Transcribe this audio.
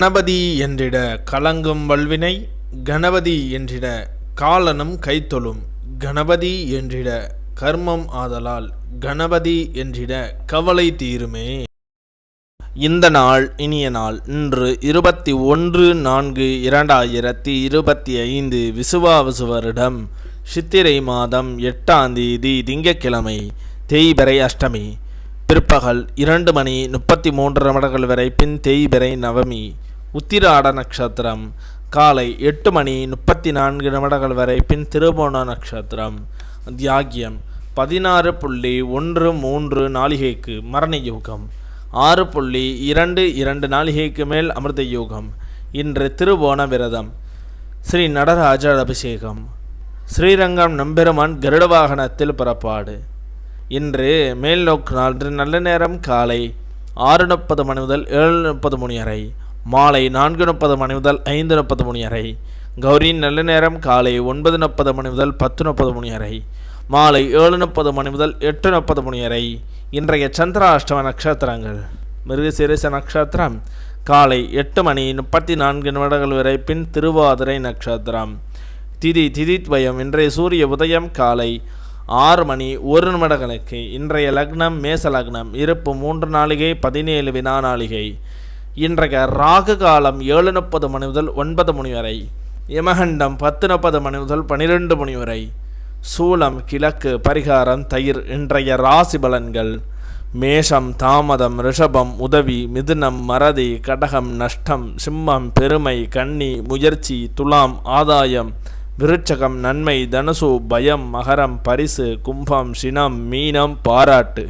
கணபதி என்றிட கலங்கும் வல்வினை கணபதி என்றிட காலனும் கைத்தொழும் கணபதி என்றிட கர்மம் ஆதலால் கணபதி என்றிட கவலை தீருமே. இந்த நாள் இனிய நாள் இன்று இருபத்தி ஒன்று நான்கு இரண்டாயிரத்தி இருபத்தி ஐந்து விசுவாவசு வருடம் சித்திரை மாதம் எட்டாம் தேதி திங்கட்கிழமை தேய்பிறை அஷ்டமி. பிற்பகல் இரண்டு மணி முப்பத்தி மூன்று நிமிடங்கள் வரை பின் தேய்பிறை நவமி. உத்திராட நட்சத்திரம். காலை எட்டு மணி முப்பத்தி நான்கு நிமிடங்கள் வரை பின் திருபோண நட்சத்திரம். தியாகியம் பதினாறு புள்ளி ஒன்று மூன்று நாளிகைக்கு மரண யோகம். ஆறு புள்ளி இரண்டு இரண்டு நாளிகைக்கு மேல் அமிர்த யோகம். இன்று திருபோண விரதம். ஸ்ரீ நடராஜ அபிஷேகம். ஸ்ரீரங்கம் நம்பெருமான் கருட வாகனத்தில் புறப்பாடு. இன்று மேல் நோக்கு நாள் நல்ல நேரம். காலை ஆறு முப்பது மணி முதல் ஏழு முப்பது மணி வரை. மாலை நான்கு முப்பது மணி முதல் ஐந்து முப்பது மணி வரை. கௌரியின் நல்ல நேரம் காலை ஒன்பது முப்பது மணி முதல் பத்து முப்பது மணி வரை. மாலை ஏழு முப்பது மணி முதல் எட்டு முப்பது மணி வரை. இன்றைய சந்திராஷ்டம நட்சத்திரங்கள். மிருகசீரிச நட்சத்திரம். காலை எட்டு மணி முப்பத்தி நான்கு நிமிடங்கள் வரை பின் திருவாதிரை நட்சத்திரம். திதி திதித்வயம் இன்றைய சூரிய உதயம் காலை ஆறு மணி ஒரு நிமிடங்களுக்கு. இன்றைய லக்னம் மேச லக்னம் இருப்பு மூன்று நாளிகை பதினேழு வினா நாளிகை. இன்றைய ராகு காலம் ஏழு முப்பது மணி முதல் ஒன்பது மணி வரை யமகண்டம் பத்து முப்பது மணி முதல் பனிரெண்டு மணி வரை சூலம் கிழக்கு பரிகாரம் தயிர் இன்றைய ராசி பலன்கள். மேஷம் தாமதம் ரிஷபம் உதவி மிதுனம் மறதி கடகம் நஷ்டம் சிம்மம் பெருமை கன்னி முயற்சி துலாம் ஆதாயம் விருட்சகம் நன்மை தனுசு பயம் மகரம் பரிசு கும்பம் சினம் மீனம் பாராட்டு.